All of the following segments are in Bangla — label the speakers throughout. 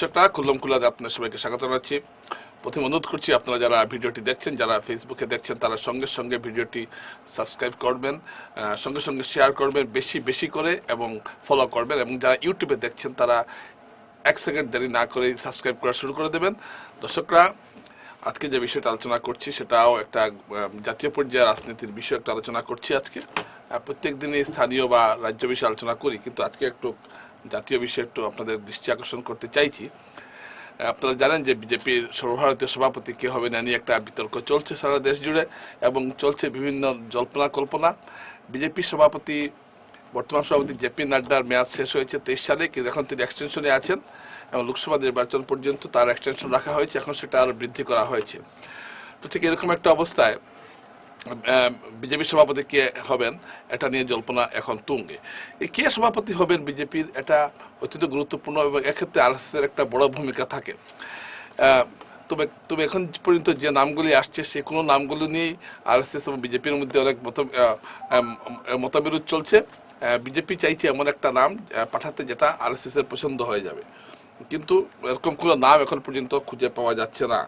Speaker 1: দর্শকরা, খুল্লম খুল্লাদে আপনার সবাইকে স্বাগত জানাচ্ছি। প্রথমে অনুরোধ করছি, আপনারা যারা ভিডিওটি দেখছেন, যারা ফেসবুকে দেখছেন, তারা সঙ্গে সঙ্গে ভিডিওটি সাবস্ক্রাইব করবেন সঙ্গে সঙ্গে শেয়ার করবেন, বেশি বেশি করে এবং ফলো করবেন এবং যারা ইউটিউবে দেখছেন, তারা এক সেকেন্ড দেরি না করে সাবস্ক্রাইব করা শুরু করে দেবেন। দর্শকরা, আজকে যে বিষয়টা আলোচনা করছি, সেটাও একটা জাতীয় পর্যায়ে রাজনীতির বিষয় একটা আলোচনা করছি আজকে। প্রত্যেক দিনই স্থানীয় বা রাজ্য বিষয়ে আলোচনা করি, কিন্তু আজকে একটু জাতীয় বিষয়ে একটু আপনাদের দৃষ্টি আকর্ষণ করতে চাইছি। আপনারা জানেন যে বিজেপির সর্বভারতীয় সভাপতি কে হবে না নিয়ে একটা বিতর্ক চলছে সারা দেশ জুড়ে এবং চলছে বিভিন্ন জল্পনা কল্পনা বিজেপি সভাপতি, বর্তমান সভাপতি জেপি নাড্ডার মেয়াদ শেষ হয়েছে তেইশ সালে, কিন্তু এখন তিনি এক্সটেনশনে আছেন এবং লোকসভা নির্বাচন পর্যন্ত তার এক্সটেনশন রাখা হয়েছে। এখন সেটা আরও বৃদ্ধি করা হয়েছে। তো ঠিক এরকম একটা অবস্থায় বিজেপি সভাপতি কে হবেন? এটা নিয়ে জল্পনা এখন তুঙ্গে। এই কে সভাপতি হবেন বিজেপির? এটা অত্যন্ত গুরুত্বপূর্ণ এবং এক্ষেত্রে আর এস এর একটা বড় ভূমিকা থাকে। তবে তবে এখন পর্যন্ত যে নামগুলি আসছে, সে কোনো নামগুলো নিয়েই আর এস এস এবং বিজেপির মধ্যে অনেক মত মতবিরোধ চলছে। বিজেপি চাইছে এমন একটা নাম পাঠাতে যেটা আর এস এর পছন্দ হয়ে যাবে। কিন্তু এরকম কোনো নাম এখন পর্যন্ত খুঁজে পাওয়া যাচ্ছে না।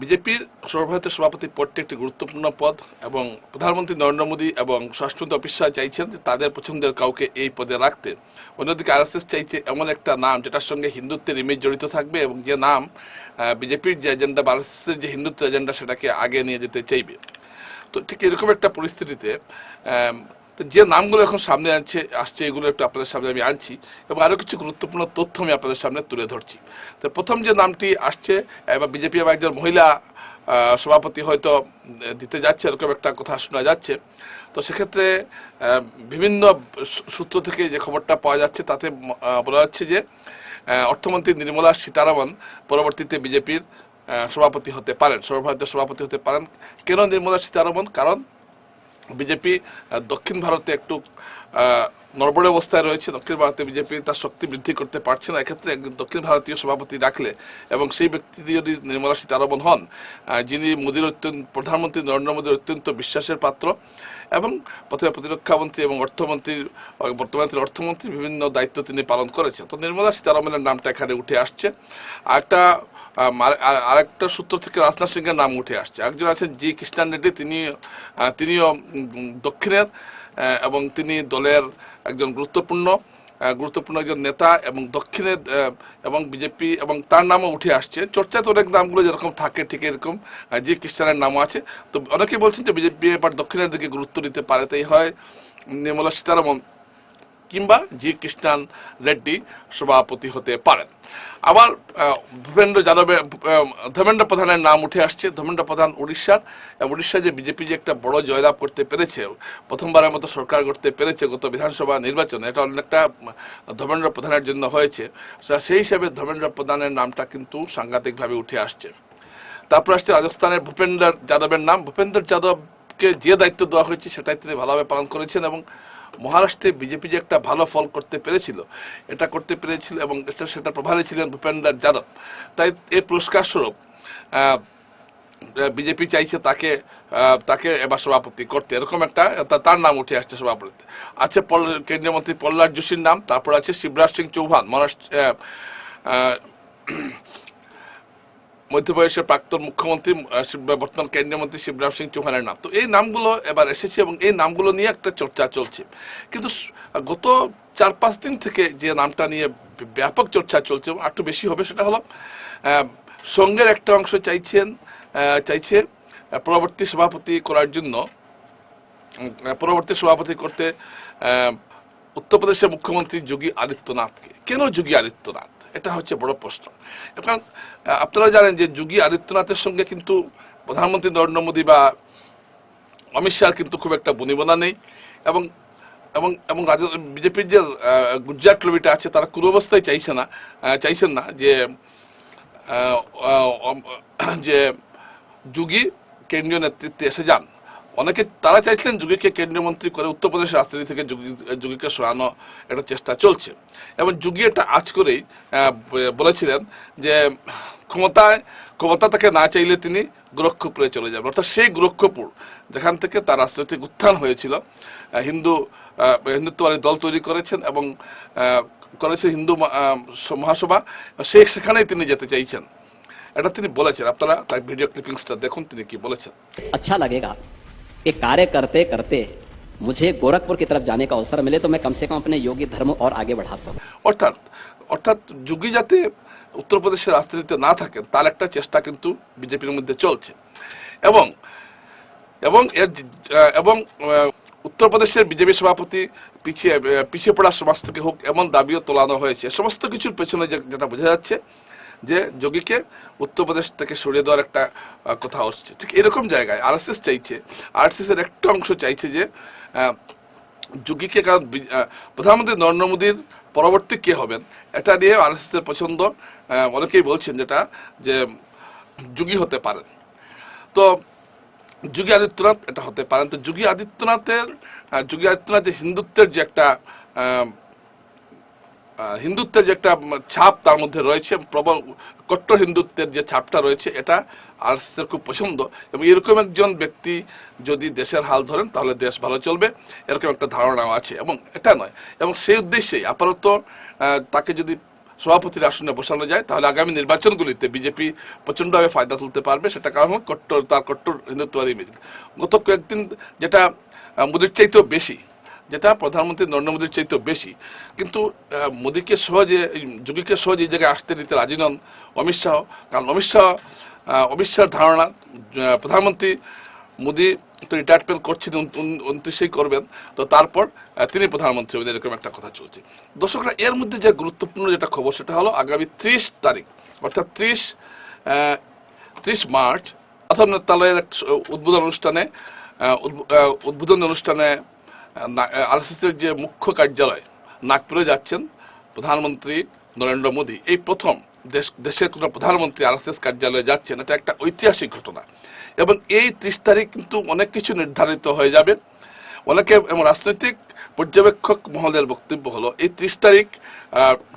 Speaker 1: বিজেপির সর্বভারতীয় সভাপতি পদটি একটি গুরুত্বপূর্ণ পদ এবং প্রধানমন্ত্রী নরেন্দ্র মোদী এবং স্বরাষ্ট্রমন্ত্রী অমিত শাহ চাইছেন যে তাদের পছন্দের কাউকে এই পদে রাখতে। অন্যদিকে আরএসএস চাইছে এমন একটা নাম যেটার সঙ্গে হিন্দুত্বের ইমেজ জড়িত থাকবে এবং যে নাম বিজেপির যে এজেন্ডা বা আরএসএসের যে হিন্দুত্ব এজেন্ডা সেটাকে আগে নিয়ে যেতে চাইবে। তো ঠিক এরকম একটা পরিস্থিতিতে তো যে নামগুলো এখন সামনে আনছে, আসছে, এগুলো একটু আপনাদের সামনে আমি আনছি এবং আরও কিছু গুরুত্বপূর্ণ তথ্য আমি আপনাদের সামনে তুলে ধরছি। তো প্রথম যে নামটি আসছে, এবার বিজেপি এবং একজন মহিলা সভাপতি হয়তো দিতে যাচ্ছে, এরকম একটা কথা শোনা যাচ্ছে। তো সেক্ষেত্রে বিভিন্ন সূত্র থেকে যে খবরটা পাওয়া যাচ্ছে, তাতে বলা যাচ্ছে যে অর্থমন্ত্রী নির্মলা সীতারামন পরবর্তীতে বিজেপির সভাপতি হতে পারেন, সর্বভারতীয় সভাপতি হতে পারেন। কেন নির্মলা সীতারামন? কারণ বিজেপি দক্ষিণ ভারতে একটু আহ, নড়বড়ে অবস্থায় রয়েছে। দক্ষিণ ভারতে বিজেপি তার শক্তি বৃদ্ধি করতে পারছে না। এক্ষেত্রে দক্ষিণ ভারতীয় সভাপতি রাখলে এবং সেই ব্যক্তি যদি নির্মলা সীতারামন হন যিনি মোদীর অত্যন্ত প্রধানমন্ত্রী নরেন্দ্র মোদীর অত্যন্ত বিশ্বাসের পাত্র এবং প্রথমে প্রতিরক্ষামন্ত্রী এবং অর্থমন্ত্রীর আহ, বর্তমানে তিনি অর্থমন্ত্রী বিভিন্ন দায়িত্ব তিনি পালন করেছেন। তো নির্মলা সীতারামনের নামটা এখানে উঠে আসছে। আর- আর- আরেকটা সূত্র থেকে রাজনাথ সিংয়ের নাম উঠে আসছে। একজন আছেন জি কৃষ্ণান রেড্ডি, তিনি তিনিও দক্ষিণের এবং তিনি দলের একজন গুরুত্বপূর্ণ গুরুত্বপূর্ণ একজন নেতা এবং দক্ষিণের এবং বিজেপি, এবং তার নামও উঠে আসছে। চর্চাতে অনেক নামগুলো যেরকম থাকে, ঠিক এরকম জি কৃষ্ণানের নামও আছে। তো অনেকেই বলছেন যে বিজেপি এবার দক্ষিণের দিকে গুরুত্ব দিতে পারে, তাই হয় নির্মলা সীতারামন। কিংবা জি কৃষ্ণান রেড্ডি সভাপতি হতে পারেন। আবার ভূপেন্দ্র যাদবের ধর্মেন্দ্র প্রধানের নাম উঠে আসছে। ধর্মেন্দ্র প্রধান উড়িষ্যার। উড়িষ্যা যে বিজেপি যে একটা বড় জয়লাভ করতে পেরেছে, প্রথমবারের মতো সরকার করতে পেরেছে গত বিধানসভা নির্বাচনে, এটা অনেকটা ধর্মেন্দ্র প্রধানের জন্য হয়েছে। সেই হিসাবে ধর্মেন্দ্র প্রধানের নামটা কিন্তু সাংঘাতিকভাবে উঠে আসছে। তারপর আসছে রাজস্থানের ভূপেন্দ্র যাদবের নাম। ভূপেন্দ্র যাদবকে যে দায়িত্ব দেওয়া হয়েছে, সেটাই তিনি ভালোভাবে পালন করেছেন এবং মহারাষ্ট্রে বিজেপি যে একটা ভালো ফল করতে পেরেছিল, এটা করতে পেরেছিল এবং এটা সেটা প্রভারে ছিলেন ভূপেন্দ্র যাদব। তাই এই পুরস্কার স্বরূপ বিজেপি চাইছে তাকে তাকে এবার সভাপতি করতে। এরকম একটা তার নাম উঠে আসছে সভাপতি আছে কেন্দ্রীয় মন্ত্রী প্রহ্লাদ যোশীর নাম, তারপর আছে শিবরাজ সিং চৌহান, মহারাষ্ট্র মধ্যপ্রদেশের প্রাক্তন মুখ্যমন্ত্রী বর্তমান কেন্দ্রীয় মন্ত্রী শিবরাজ সিং চৌহানের নাম। তো এই নামগুলো এবার এসেছে এবং এই নামগুলো নিয়ে একটা চর্চা চলছে। কিন্তু গত চার পাঁচ দিন থেকে যে নামটা নিয়ে ব্যাপক চর্চা চলছে এবং একটু বেশি হবে সেটা হলো সঙ্গের একটা অংশ চাইছেন চাইছে পরবর্তী সভাপতি করার জন্য। পরবর্তী সভাপতি করতে উত্তরপ্রদেশের মুখ্যমন্ত্রী যোগী আদিত্যনাথকে। কেন যোগী আদিত্যনাথ? এটা হচ্ছে বড় প্রশ্ন। এখন আপনারা জানেন যে যোগী আদিত্যনাথের সঙ্গে কিন্তু প্রধানমন্ত্রী নরেন্দ্র মোদী বা অমিত শাহর কিন্তু খুব একটা বনিবনা নেই এবং এবং এবং বিজেপির যে গুজরাট লবিটা আছে তারা কোনো অবস্থায় চাইছে না চাইছেন না যে যে যুগী কেন্দ্রীয় নেতৃত্বে এসে যান। অনেকে তারা চাইছিলেন যুগীকে কেন্দ্রীয় মন্ত্রী করে উত্তরপ্রদেশের রাজধানী থেকে যুগীকে সরানো একটা চেষ্টা চলছে। এবং যুগী এটা আজ করেই বলেছিলেন যে ক্ষমতায়, ক্ষমতা তাকে না চাইলে তিনি গোরক্ষপুরে চলে যাবেন। অর্থাৎ সেই গোরক্ষপুর যেখান থেকে তার রাজনৈতিক উত্থান হয়েছিল হিন্দু হিন্দুত্ববাদী দল তৈরি করেছেন এবং করেছে হিন্দু মহাসভা সেই সেখানেই তিনি যেতে চাইছেন। এটা তিনি বলেছেন। আপনারা তার ভিডিও ক্লিপিংসটা দেখুন, তিনি কি বলেছেন।
Speaker 2: আচ্ছা লাগেগা। कि कार्य करते करते मुझे गोरखपुर की तरफ जाने का अवसर मिले तो मैं कम से कम अपने योगी धर्म और आगे बढ़ा सकूं
Speaker 1: অর্থাৎ অর্থাৎ যোগী যাতে উত্তরপ্রদেশের রাজনীতিতে না থাকেন তার একটা চেষ্টা কিন্তু বিজেপির মধ্যে চলছে এবং এবং এর যে- আহ, এবং আহ, উত্তরপ্রদেশের বিজেপি সভাপতি পিছিয়ে আহ, পিছিয়ে পড়া সমাজ থেকে হোক এমন দাবিও তোলানো হয়েছে সমস্ত কিছুর পেছনে যে- যেটা বোঝা যাচ্ছে যে যোগীকে উত্তরপ্রদেশ থেকে সরিয়ে দেওয়ার একটা কথা হচ্ছে। ঠিক এরকম জায়গায় আরএসএস চাইছে, আরএসএস এর একটা অংশ চাইছে যে যোগীকে কারণ প্রধানমন্ত্রী নরেন্দ্র মোদীর পরবর্তী কে হবেন, এটা নিয়ে আরএসএস এর পছন্দ অনেকেই বলছেন যেটা, যে যোগী হতে পারেন। তো যোগী আদিত্যনাথ এটা হতে পারেন। তো যোগী আদিত্যনাথের যোগী আদিত্যনাথ হিন্দুত্বের যে একটা হিন্দুত্বের যে একটা ছাপ তার মধ্যে রয়েছে, প্রবল কট্টর হিন্দুত্বের যে ছাপটা রয়েছে, এটা আরএসএসের খুব পছন্দ। এবং এরকম একজন ব্যক্তি যদি দেশের হাল ধরেন, তাহলে দেশ ভালো চলবে। এরকম একটা ধারণাও আছে, এবং এটা নয়। এবং সেই উদ্দেশ্যেই আপাতত তাকে যদি সভাপতির আসনে বসানো যায়, তাহলে আগামী নির্বাচনগুলিতে বিজেপি প্রচণ্ডভাবে ফায়দা তুলতে পারবে। সেটা কারণ কট্টর, তার কট্টর হিন্দুত্ববাদী গত কয়েকদিন যেটা মোদির চাইতেও বেশি যেটা প্রধানমন্ত্রী নরেন্দ্র মোদীর চাইতেও বেশি। কিন্তু মোদীকে সহজে যোগীকে সহজে এই জায়গায় আসতে দিতে রাজি নন অমিত শাহ। কারণ অমিত শাহ অমিত শাহর ধারণা প্রধানমন্ত্রী মোদী তো রিটায়ারমেন্ট করছেন উনত্রিশেই করবেন। তো তারপর তিনি প্রধানমন্ত্রী হবেন, এরকম একটা কথা চলছে। দর্শকরা, এর মধ্যে যে গুরুত্বপূর্ণ যেটা খবর, সেটা হলো আগামী ত্রিশ তারিখ, অর্থাৎ ত্রিশ ত্রিশ মার্চ প্রথম নেত্রালয়ের এক উদ্বোধন অনুষ্ঠানে উদ্বোধন অনুষ্ঠানে আরএসএস এর যে মুখ্য কার্যালয়, নাগপুরে যাচ্ছেন প্রধানমন্ত্রী নরেন্দ্র মোদী। এই প্রথম দেশ, দেশের কোনো প্রধানমন্ত্রী আরএসএস কার্যালয়ে যাচ্ছেন, এটা একটা ঐতিহাসিক ঘটনা। এবং এই ত্রিশ তারিখ কিন্তু অনেক কিছু নির্ধারিত হয়ে যাবে। অনেকে এবং রাজনৈতিক পর্যবেক্ষক মহলের বক্তব্য হলো, এই ত্রিশ তারিখ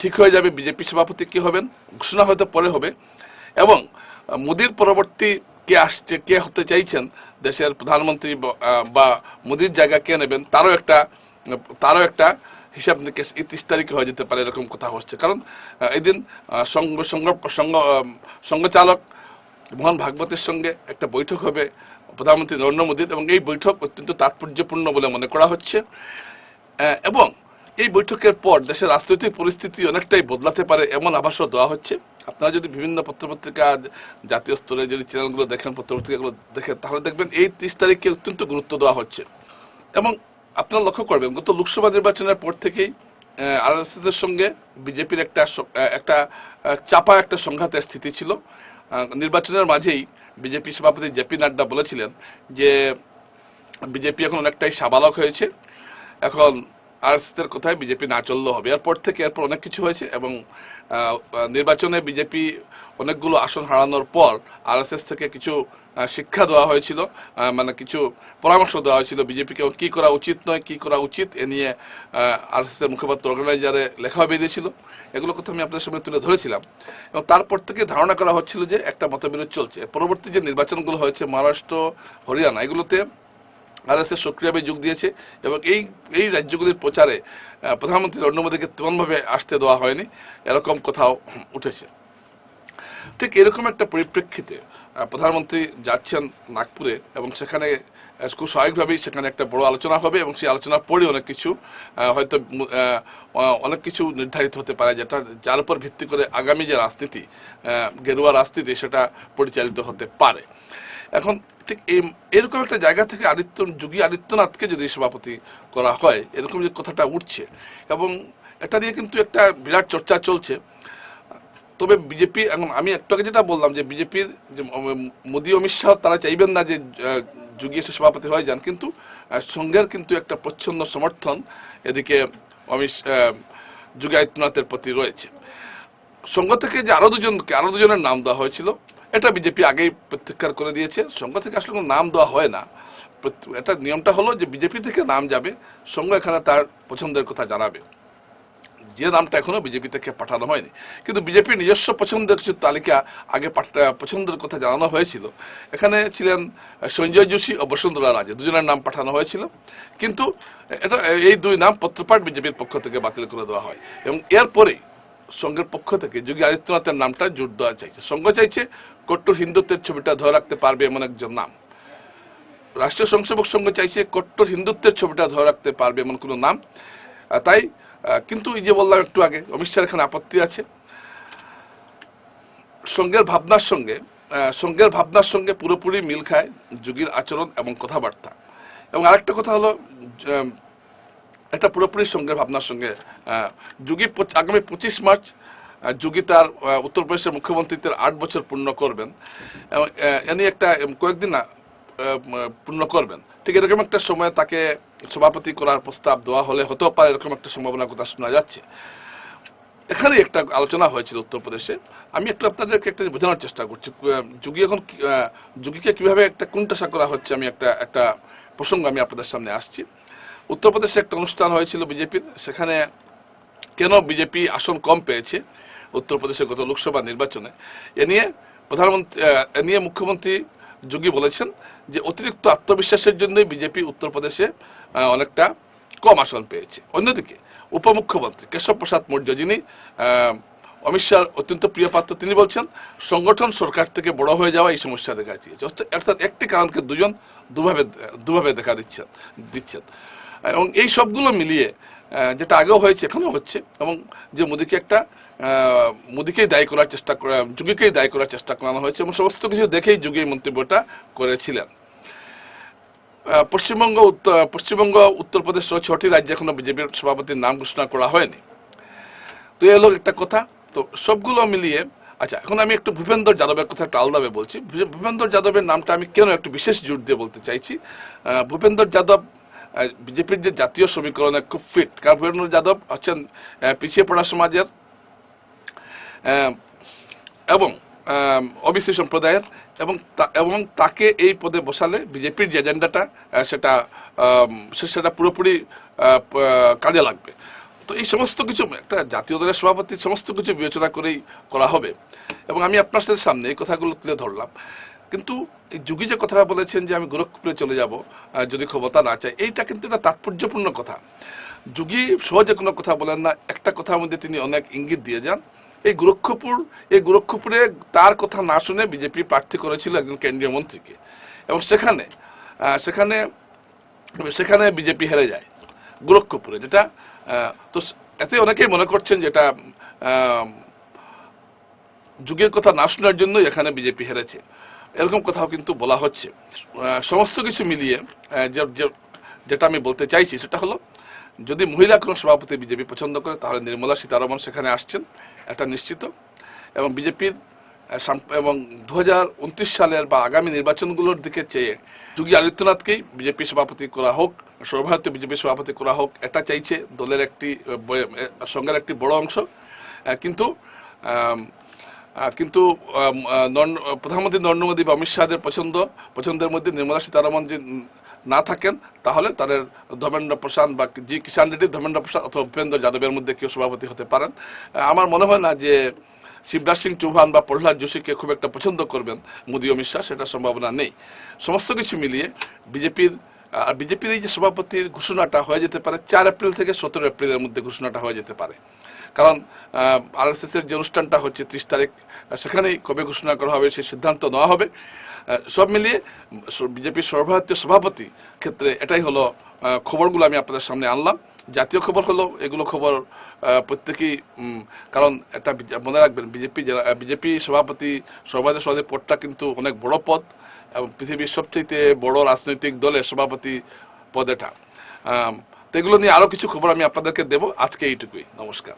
Speaker 1: ঠিক হয়ে যাবে, বিজেপি সভাপতি কি হবেন? ঘোষণা হয়তো পরে হবে। এবং মোদির পরবর্তী কে আসছে কে হতে চাইছেন? দেশের প্রধানমন্ত্রী বা- মোদির জায়গা কে নেবেন? তারও একটা তারও একটা হিসাব নিকেশ এই ত্রিশ তারিখে হয়ে যেতে পারে এরকম কথা হচ্ছে। কারণ এদিন সংঘ সংঘ সংঘ আহ, মোহন ভাগবতের সঙ্গে একটা বৈঠক হবে প্রধানমন্ত্রী নরেন্দ্র মোদীর এবং এই বৈঠক অত্যন্ত তাৎপর্যপূর্ণ বলে মনে করা হচ্ছে। এবং এই বৈঠকের পর দেশের রাজনৈতিক পরিস্থিতি অনেকটাই বদলাতে পারে এমন আভাসও দেওয়া হচ্ছে। আপনারা যদি বিভিন্ন পত্রপত্রিকা, জাতীয় স্তরে যদি চ্যানেলগুলো দেখেন, পত্রপত্রিকাগুলো দেখেন, তাহলে দেখবেন এই ত্রিশ তারিখকে অত্যন্ত গুরুত্ব দেওয়া হচ্ছে। এবং আপনারা লক্ষ্য করবেন, গত লোকসভা নির্বাচনের পর থেকেই আরএসএস এর সঙ্গে বিজেপির একটা একটা চাপা একটা সংঘাতের স্থিতি ছিল। নির্বাচনের মাঝেই বিজেপি সভাপতি জেপি নাড্ডা বলেছিলেন যে, বিজেপি এখন অনেকটাই সাবালক হয়েছে। এখন আরএসএসের কোথায় বিজেপি না চললেও হবে। এরপর থেকে এরপর অনেক কিছু হয়েছে এবং নির্বাচনে বিজেপি অনেকগুলো আসন হারানোর পর আরএসএস থেকে কিছু শিক্ষা দেওয়া হয়েছিল মানে কিছু পরামর্শ দেওয়া হয়েছিল বিজেপিকে কি করা উচিত নয়, কি করা উচিত, এ নিয়ে আরএসএস এর মুখপাত্র অর্গানাইজারে লেখা বেরিয়েছিল। এগুলো কথা আমি আপনাদের সামনে তুলে ধরেছিলাম। এবং তারপর থেকে ধারণা করা হচ্ছিল যে একটা মতবিরোধ চলছে। পরবর্তী যে নির্বাচনগুলো হয়েছে, মহারাষ্ট্র, হরিয়ানা, এগুলোতে আরএসএস সক্রিয়ভাবে যোগ দিয়েছে এবং এই এই রাজ্যগুলির প্রচারে প্রধানমন্ত্রী নরেন্দ্র মোদীকে তেমনভাবে আসতে দেওয়া হয়নি। এরকম কোথাও উঠেছে। ঠিক এরকম একটা পরিপ্রেক্ষিতে প্রধানমন্ত্রী যাচ্ছেন নাগপুরে এবং সেখানে খুব স্বাভাবিকভাবেই সেখানে একটা বড় আলোচনা হবে এবং সেই আলোচনার পরে অনেক কিছু হয়তো অনেক কিছু নির্ধারিত হতে পারে যেটা, যার উপর ভিত্তি করে আগামী যে রাজনীতি গেরুয়া রাজনীতি, সেটা পরিচালিত হতে পারে। এখন ঠিক এই, এরকম একটা জায়গা থেকে আদিত্য, যোগী আদিত্যনাথকে যদি সভাপতি করা হয়, এরকম যে কথাটা উঠছে, এবং এটা নিয়ে কিন্তু একটা বিরাট চর্চা চলছে। তবে বিজেপি, এখন আমি একটু আগে যেটা বললাম যে বিজেপির যে মোদী অমিত শাহ তারা চাইবেন না যে যোগী এসে সভাপতি হয়ে যান, কিন্তু সংঘের কিন্তু একটা প্রচ্ছন্ন সমর্থন এদিকে অমিত যোগী আদিত্যনাথের প্রতি রয়েছে। সঙ্গ থেকে যে আরও দুজনকে, আরও দুজনের নাম দেওয়া হয়েছিল। এটা বিজেপি আগেই প্রত্যাখ্যান করে দিয়েছে। সংঘ থেকে আসলে কোনো নাম দেওয়া হয় না। এটা নিয়মটা হলো যে বিজেপি থেকে নাম যাবে সংঘ এখানে তার পছন্দের কথা জানাবে। যে নামটা এখনও বিজেপি থেকে পাঠানো হয়নি। কিন্তু বিজেপির নিজস্ব পছন্দের কিছু তালিকা আগে পছন্দের কথা জানানো হয়েছিল। এখানে ছিলেন সঞ্জয় যোশী ও বসুন্ধরা রাজে। দুজনের নাম পাঠানো হয়েছিল। কিন্তু এটা এই দুই নাম পত্রপাঠ বিজেপির পক্ষ থেকে বাতিল করে দেওয়া হয়। এবং এরপরেই সংঘের পক্ষ থেকে যোগী আদিত্যনাথের নামটা জোর দেওয়া চাইছে। সংঘ চাইছে কট্টর হিন্দুত্বের ছবিটা ধরে রাখতে পারবে এমন একজন নাম। রাষ্ট্রীয় স্বয়ংসেবক সংঘ চাইছে কট্টর হিন্দুত্বের ছবিটা ধরে রাখতে পারবে এমন কোনো নাম। তাই কিন্তু এই যে বললাম একটু আগে, অমিত শাহের এখানে আপত্তি আছে। সঙ্গের ভাবনার সঙ্গে সঙ্গের ভাবনার সঙ্গে পুরোপুরি মিল খায় যুগীর আচরণ এবং কথাবার্তা। এবং আরেকটা কথা হলো এটা পুরোপুরি সঙ্গে ভাবনার সঙ্গে যুগী আগামী পঁচিশ মার্চ যুগী তার উত্তরপ্রদেশের মুখ্যমন্ত্রীত্বের আট বছর পূর্ণ করবেন। এবং আহ, এ নিয়ে একটা কয়েকদিন পূর্ণ করবেন। ঠিক এরকম একটা সময় তাকে সভাপতি করার প্রস্তাব দেওয়া হলে হতেও পারে এরকম একটা সম্ভাবনার কথা শোনা যাচ্ছে। এখানে একটা আলোচনা হয়েছিল উত্তরপ্রদেশে। আমি একটু আপনাদেরকে একটা বোঝানোর চেষ্টা করছি যুগী এখন যুগীকে কীভাবে একটা কুণ্ঠাসা করা হচ্ছে আমি একটা একটা প্রসঙ্গ আমি আপনাদের সামনে আসছি। উত্তরপ্রদেশে একটা অনুষ্ঠান হয়েছিল বিজেপির। সেখানে কেন বিজেপি আসন কম পেয়েছে উত্তরপ্রদেশে গত লোকসভা নির্বাচনে? এ নিয়ে প্রধানমন্ত্রী, এ নিয়ে মুখ্যমন্ত্রী যোগী বলেছেন যে অতিরিক্ত আত্মবিশ্বাসের জন্যই বিজেপি উত্তরপ্রদেশে অনেকটা কম আসন পেয়েছে। অন্যদিকে উপমুখ্যমন্ত্রী কেশব প্রসাদ মৌর্য যিনি অমিত শাহর অত্যন্ত প্রিয় পাত্র, তিনি বলছেন, সংগঠন সরকার থেকে বড় হয়ে যাওয়া এই সমস্যা দেখা দিয়েছে। অর্থাৎ একটি কারণকে দুজন দুভাবে দুভাবে দেখা দিচ্ছেন দিচ্ছেন। এবং এই সবগুলো মিলিয়ে যেটা আগেও হয়েছে, এখনও হচ্ছে এবং যে মোদীকে একটা মোদীকেই দায়ী করার চেষ্টা করা, যুগীকেই দায়ী করার চেষ্টা করানো হয়েছে এবং সমস্ত কিছু দেখেই যুগী মন্তব্যটা করেছিলেন। পশ্চিমবঙ্গ উত্তর পশ্চিমবঙ্গ, উত্তরপ্রদেশ সহ ছটি রাজ্যে এখনও বিজেপির সভাপতির নাম ঘোষণা করা হয়নি। তো এই হলো একটা কথা, তো সবগুলো মিলিয়ে আচ্ছা এখন আমি একটু ভূপেন্দর যাদবের কথা একটু আলাদাভাবে বলছি। ভূপেন্দর যাদবের নামটা আমি কেন একটু বিশেষ জোর দিয়ে বলতে চাইছি? ভূপেন্দর যাদব বিজেপির যে জাতীয় সমীকরণে খুব ফিট কারণ ভূপেন্দর যাদব হচ্ছেন পিছিয়ে পড়া সমাজের এবং ওবিসি সম্প্রদায়ের, এবং এবং তাকে এই পদে বসালে বিজেপির যে এজেন্ডাটা সেটা সেটা পুরোপুরি কাজে লাগবে। তো এই সমস্ত কিছু একটা জাতীয় দলের সভাপতি সমস্ত কিছু বিবেচনা করেই করা হবে। এবং আমি আপনার সাথে সামনে এই কথাগুলো তুলে ধরলাম। কিন্তু যুগী যে কথাটা বলেছেন যে আমি গোরখপুরে চলে যাব যদি ক্ষমতা না চাই, এইটা কিন্তু একটা তাৎপর্যপূর্ণ কথা। যুগী সহজে কোনো কথা বলেন না, একটা কথার মধ্যে তিনি অনেক ইঙ্গিত দিয়ে যান। এই গোরক্ষপুর, এই গোরক্ষপুরে তার কথা না শুনে বিজেপি প্রার্থী করেছিল একজন কেন্দ্রীয় মন্ত্রীকে। এবং সেখানে সেখানে সেখানে বিজেপি হেরে যায়, গোরক্ষপুরে, যেটা তো এতে অনেকেই মনে করছেন যেটা যুগের কথা না শোনার জন্য এখানে বিজেপি হেরেছে। এরকম কথাও কিন্তু বলা হচ্ছে। সমস্ত কিছু মিলিয়ে যেটা আমি বলতে চাইছি সেটা হলো, যদি মহিলা কোনো সভাপতি বিজেপি পছন্দ করে, তাহলে নির্মলা সীতারমন সেখানে আসছেন, এটা নিশ্চিত। এবং বিজেপির এবং দু হাজার উনত্রিশ সালের বা আগামী নির্বাচনগুলোর দিকে চেয়ে যোগী আদিত্যনাথকেই বিজেপি সভাপতি করা হোক সর্বভারতীয় বিজেপি সভাপতি করা হোক, এটা চাইছে দলের একটি সংঘের একটি বড় অংশ। কিন্তু কিন্তু প্রধানমন্ত্রী নরেন্দ্র মোদী বা অমিত শাহের পছন্দ, পছন্দের মধ্যে নির্মলা সীতারামন যে না থাকেন, তাহলে তাদের ধর্মেন্দ্র প্রসাদ বা জি কিষান রেড্ডি, ধর্মেন্দ্র প্রসাদ অথবা ভূপেন্দ্র যাদবের মধ্যে কেউ সভাপতি হতে পারেন। আমার মনে হয় না যে শিবরাজ সিং চৌহান বা প্রহ্লাদ যোশীকে খুব একটা পছন্দ করবেন মোদী অমিত শাহ, সেটা সম্ভাবনা নেই। সমস্ত কিছু মিলিয়ে বিজেপির আর বিজেপির এই যে সভাপতির ঘোষণাটা হয়ে যেতে পারে, চার এপ্রিল থেকে সতেরো এপ্রিলের মধ্যে ঘোষণাটা হয়ে যেতে পারে। কারণ আরএসএস এর যে অনুষ্ঠানটা হচ্ছে ত্রিশ তারিখ সেখানেই কবে ঘোষণা করা হবে সেই সিদ্ধান্ত নেওয়া হবে। সব মিলিয়ে বিজেপির সর্বভারতীয় সভাপতি ক্ষেত্রে এটাই হলো খবরগুলো আমি আপনাদের সামনে আনলাম। জাতীয় খবর হলো, এগুলো খবর প্রত্যেকেই কারণ এটা মনে রাখবেন, বিজেপি বিজেপি সভাপতি সর্বভারতীয় সভাপতি পদটা কিন্তু অনেক বড় পদ এবং পৃথিবীর সবচেয়ে বড় রাজনৈতিক দলের সভাপতি পদ এটা। তো এগুলো নিয়ে আরও কিছু খবর আমি আপনাদেরকে দেবো। আজকে এইটুকুই। নমস্কার।